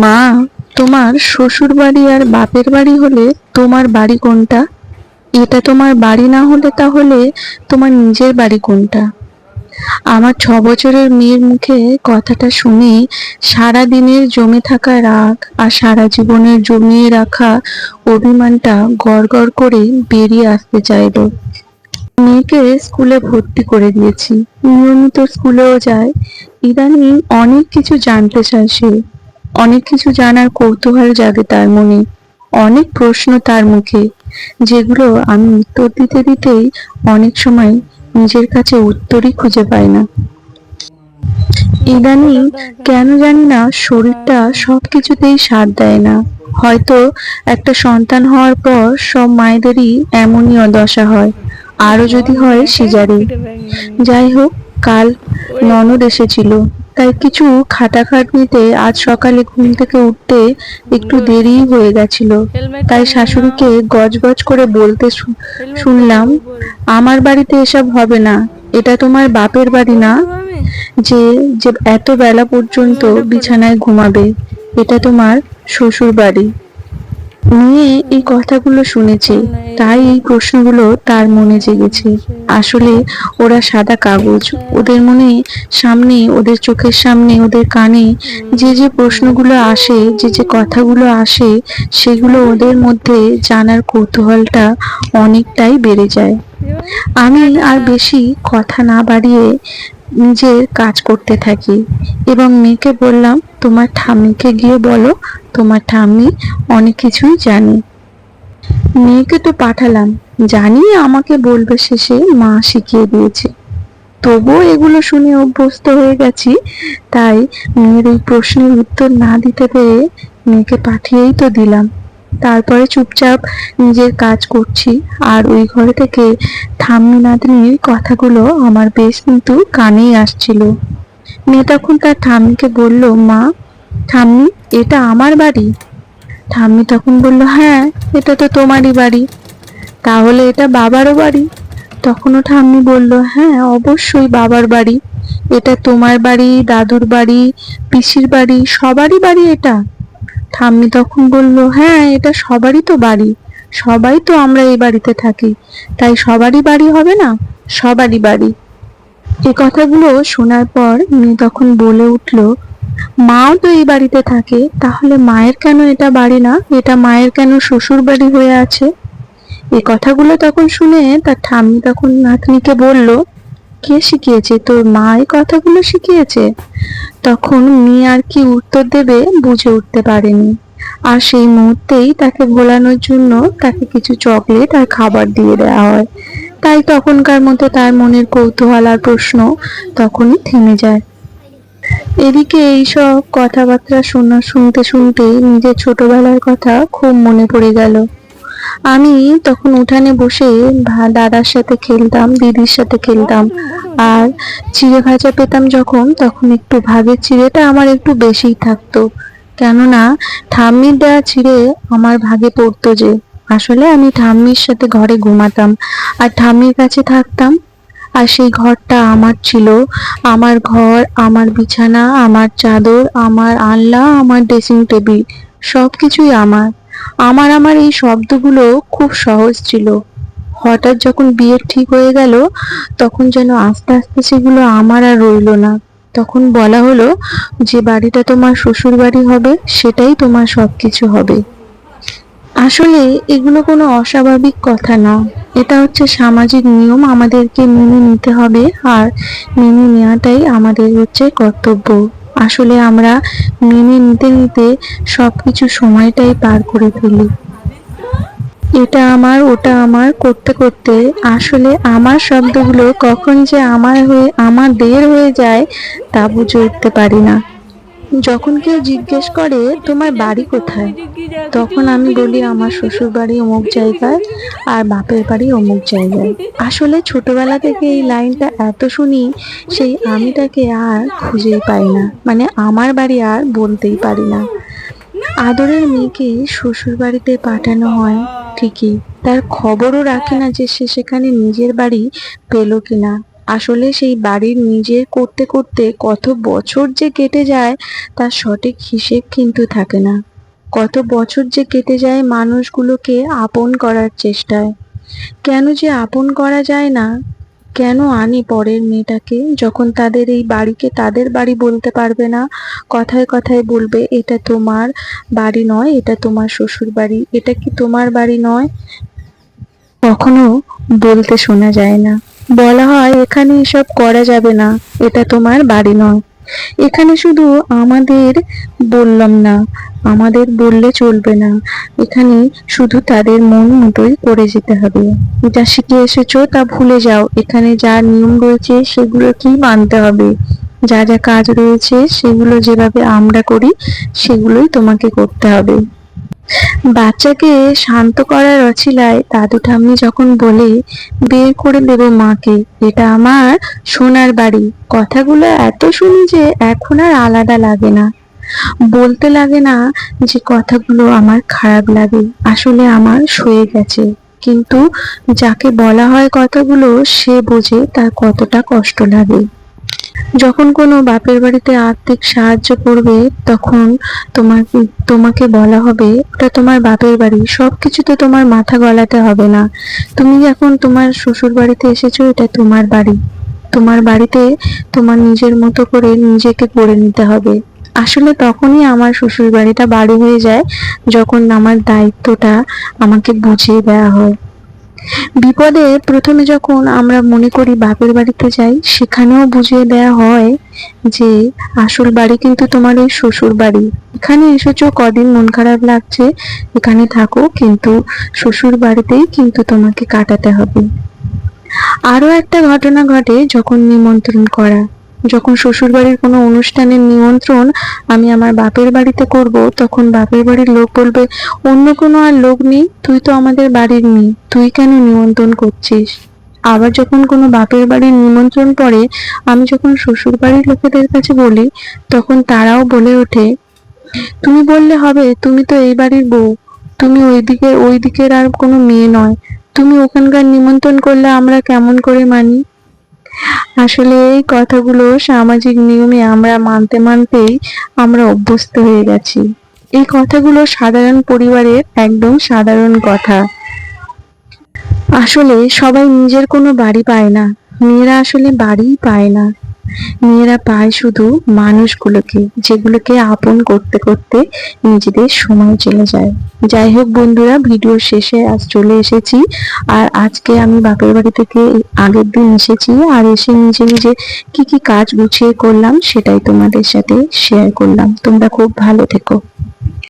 মা, তোমার শ্বশুর বাড়ি আর বাপের বাড়ি হলে তোমার বাড়ি কোনটা? এটা তোমার বাড়ি না হলে তাহলে তোমার নিজের বাড়ি কোনটা? আমার ছ বছরের মেয়ের মুখে কথাটা শুনে সারা দিনের জমে থাকা রাগ আর সারা জীবনের জমিয়ে রাখা অভিমানটা গড় করে বেরিয়ে আসতে চাইলো। মেয়েকে স্কুলে ভর্তি করে দিয়েছি। নিয়মিত স্কুলেও যায়। ইদানিং অনেক কিছু জানতে চায় সে। অনেক কিছু জানার কৌতূহল জাগে তার মনে। অনেক প্রশ্ন তার মুখে, যেগুলো আমি উত্তর দিতে দিতেই অনেক সময় নিজের কাছে উত্তরই খুঁজে পাই না। ইদানিং কেন জানি না শরীরটা সব কিছুতেই সাথ দেয় না। হয়তো একটা সন্তান হওয়ার পর সব মায়েদেরই এমনই দশা হয়। আরও যদি হয় সিজারে যাই হোক কাল ননদ এসেছিল। তাই কিছু খাটাখাটনিতে আজ সকালে ঘুম থেকে উঠতে একটু দেরি হয়ে গেছিল। তাই শাশুড়িকে গজগজ করে বলতে শুনলাম, আমার বাড়িতে এসব হবে না। এটা তোমার বাপের বাড়ি না? যে যে এত বেলা পর্যন্ত বিছানায় ঘুমাবে। এটা তোমার শ্বশুর বাড়ি মেয়ে এই কথাগুলো শুনেছে। তাই এই প্রশ্নগুলো তার মনে জেগেছে। আসলে ওরা সাদা কাগজ। ওদের মনে সামনে, ওদের চোখের সামনে, ওদের কানে যে যে প্রশ্নগুলো আসে, যে যে কথাগুলো আসে, সেগুলো ওদের মধ্যে জানার কৌতূহলটা অনেকটাই বেড়ে যায়। আমি আর বেশি কথা না বাড়িয়ে নিজের কাজ করতে থাকি এবং মেয়েকে বললাম, তোমার ঠাম্মিকে গিয়ে বলো, তোমার ঠাম্মি অনেক কিছুই জানে। মেয়েকে তো পাঠালাম। জানি আমাকে বলবে শেষে, মা শিখিয়ে দিয়েছে। তবুও এগুলো শুনে অভ্যস্ত হয়ে গেছি, তাই মেয়ের এই প্রশ্নের উত্তর না দিতে পেরে মেয়েকে পাঠিয়েই তো দিলাম। তারপরে চুপচাপ নিজের কাজ করছি, আর ওই ঘরে থেকে ঠাম্মি কথাগুলো আমার বেশ কিন্তু কানেই আসছিল। মেয়ে তখন তার ঠাম্মিকে বলল, মা, ঠাম্মি, এটা আমার বাড়ি? ঠাম্মি তখন বলল হ্যাঁ এটা তো তোমারই বাড়ি। তাহলে এটা বাবারও বাড়ি? তখনও ঠাম্মি বলল হ্যাঁ অবশ্যই বাবার বাড়ি। এটা তোমার বাড়ি, দাদুর বাড়ি, পিসির বাড়ি, সবারই বাড়ি এটা। ঠাম্মি তখন বলল হ্যাঁ এটা সবারই তো বাড়ি। সবাই তো আমরা এই বাড়িতে থাকি। তাই সবারই বাড়ি হবে না? সবারই বাড়ি। এই কথাগুলো শোনার পর মেয়ে তখন বলে উঠল মাও তো এই বাড়িতে থাকে, তাহলে মায়ের কেন এটা বাড়ি না? এটা মায়ের কেন শ্বশুর বাড়ি হয়ে আছে? এই কথাগুলো তখন শুনে তার ঠাম্মি তখন নাতনিকে বলল, কে শিখিয়েছে? তোর মা এই কথাগুলো শিখিয়েছে? তখন মেয়ে আর কি উত্তর দেবে বুঝে উঠতে পারেনি। আর সেই মুহূর্তেই তাকে ভোলানোর জন্য তাকে কিছু চকলেট আর খাবার দিয়ে দেওয়া হয়। তাই তখনকার মতো তার মনের কৌতূহল আর প্রশ্ন তখনই থেমে যায়। এদিকে এইসব কথাবার্তা শোনা শুনতে শুনতে নিজের ছোটবেলার কথা খুব মনে পড়ে গেল। আমি তখন উঠানে বসে দাদার সাথে খেলতাম, দিদির সাথে খেলতাম। আর চিড়ে ভাজা পেতাম যখন, তখন একটু ভাগের চিড়েটা আমার একটু বেশিই থাকতো। কেননা ঠাম্মির দেওয়া চিড়ে আমার ভাগে পড়তো যে, আসলে আমি ঠাম্মির সাথে ঘরে ঘুমাতাম। আর ঠাম্মির কাছে থাকতাম আর সেই ঘরটা আমার ছিল। আমার ঘর, আমার বিছানা, আমার চাদর, আমার আনলা আমার ড্রেসিং টেবিল সব কিছুই আমার। আমার আমার এই শব্দগুলো খুব সহজ ছিল। হঠাৎ যখন বিয়ে ঠিক হয়ে গেল, তখন যেন আস্তে আস্তে সেগুলো আমার আর রইল না। তখন বলা হলো, যে বাড়িটা তোমার শ্বশুর বাড়ি হবে, সেটাই তোমার সবকিছু হবে। আসলে এগুলো কোনো অস্বাভাবিক কথা না। এটা হচ্ছে সামাজিক নিয়ম, আমাদেরকে মেনে নিতে হবে আর মেনে নেওয়াটাই আমাদের হচ্ছে কর্তব্য। আসলে আমরা মেনে নিতে নিতে সবকিছু সময়টাই পার করে ফেলি। এটা আমার, ওটা আমার করতে করতে আসলে আমার শব্দগুলো কখন যে আমার হয়ে আমাদের হয়ে যায় তা বুঝে উঠতে পারি না। যখন কেউ জিজ্ঞেস করে, তোমার বাড়ি কোথায়? তখন আমি বলি, আমার শ্বশুর বাড়ি অমুক জায়গায় আর বাপের বাড়ি অমুক জায়গায়। আসলে ছোটবেলা থেকে এই লাইনটা এত শুনি, সেই আমিটাকে আর খুঁজেই পাই না। মানে আমার বাড়ি আর বলতেই পারি না। আদরের মেয়েকে শ্বশুর বাড়িতে পাঠানো হয়, ঠিকই। তার খবরও রাখে না যে সে সেখানে নিজের বাড়ি পেল কিনা। আসলে সেই বাড়ির নিজের করতে করতে কত বছর যে কেটে যায়, তার সঠিক হিসেব কিন্তু থাকে না। কত বছর যে কেটে যায় মানুষগুলোকে আপন করার চেষ্টায়। কেন যে আপন করা যায় না? কেন আনি পরের মেয়েটাকে যখন তাদের এই বাড়িকে তাদের বাড়ি বলতে পারবে না? কথায় কথায় বলবে, এটা তোমার বাড়ি নয়, এটা তোমার শ্বশুর বাড়ি, এটা কি তোমার বাড়ি নয়? কখনো বলতে শোনা যায় না। বলা হয়, এখানে এসব করা যাবে না। এটা তোমার বাড়ি নয়। এখানে শুধু আমাদের বললাম না, আমাদের বললে চলবে না। এখানে শুধু তাদের মন মতোই করে যেতে হবে। যা শিখে এসেছ তা ভুলে যাও। এখানে যা নিয়ম রয়েছে, সেগুলো কি মানতে হবে? যা যা কাজ রয়েছে, সেগুলো যেভাবে আমরা করি, সেগুলোই তোমাকে করতে হবে। বাচ্চাকে শান্ত করার অছিলায় দাদু ঠাম্মি যখন বলে, বের করে দেবে মাকে, এটা আমার সোনার বাড়ি। কথাগুলো এত শুনি যে এখন আর আলাদা লাগে না। বলতে লাগে না যে কথাগুলো আমার খারাপ লাগে, আসলে আমার সয়ে গেছে। কিন্তু যাকে বলা হয় কথাগুলো সে বোঝে তার কতটা কষ্ট লাগে। যখন কোনো বাপের বাড়িতে আর্থিক সাহায্য করবে, তখন তোমার তোমাকে বলা হবে, ওটা তোমার বাপের বাড়ি, সবকিছু তো তোমার মাথা গলাতে হবে না। তুমি এখন তোমার শ্বশুর বাড়িতে এসেছ, এটা তোমার বাড়ি। তোমার বাড়িতে তোমার নিজের মতো করে নিজেকে করে নিতে হবে। আসলে তখনই আমার শ্বশুর বাড়িটা বাড়ি হয়ে যায়, যখন আমার দায়িত্বটা আমাকে বুঝিয়ে দেওয়া হয়। বিপদে প্রথমে যখন আমরা মনে করি বাপের বাড়িতে যাই, সেখানেও বুঝিয়ে দেয়া হয় যে আসল বাড়ি কিন্তু তোমার এই শ্বশুর বাড়ি। এখানে এসেছ, কদিন মন খারাপ লাগছে, এখানে থাকো, কিন্তু শ্বশুর বাড়িতেই কিন্তু তোমাকে কাটাতে হবে। আরও একটা ঘটনা ঘটে যখন নিমন্ত্রণ করা। যখন শ্বশুরবাড়ির কোনো অনুষ্ঠানের নিমন্ত্রণ আমি আমার বাপের বাড়িতে করব, তখন বাপের বাড়ির লোক বলবে, অন্য কোনো আর লোক নেই, তুই তো আমাদের বাড়ির মেয়ে, তুই কেন নিমন্ত্রণ করছিস? আবার যখন কোনো বাপের বাড়ির নিমন্ত্রণ পড়ে, আমি যখন শ্বশুর বাড়ির লোকেদের কাছে বলি, তখন তারাও বলে ওঠে, তুমি বললে হবে, তুমি তো এই বাড়ির বউ, তুমি ওইদিকে ওই দিকের আর কোনো মেয়ে নয়, তুমি ওখানকার নিমন্ত্রণ করলে আমরা কেমন করে মানি? আসলে এই কথাগুলো সামাজিক নিয়মে আমরা মানতে মানতেই আমরা অভ্যস্ত হয়ে গেছি। এই কথাগুলো সাধারণ পরিবারের একদম সাধারণ কথা। আসলে সবাই নিজের কোনো বাড়ি পায় না। মেয়েরা আসলে বাড়িই পায় না। মেয়েরা পায় শুধু মানুষগুলোকে, যেগুলোকে আপন করতে করতে নিজেদের সময় চলে যায়। যাই হোক বন্ধুরা ভিডিওর শেষে আজ চলে এসেছি। আর আজকে আমি বাপের বাড়ি থেকে আগের দিন এসেছি আর এসে নিজে নিজে কি কি কাজ গুছিয়ে করলাম সেটাই তোমাদের সাথে শেয়ার করলাম। তোমরা খুব ভালো থেকো।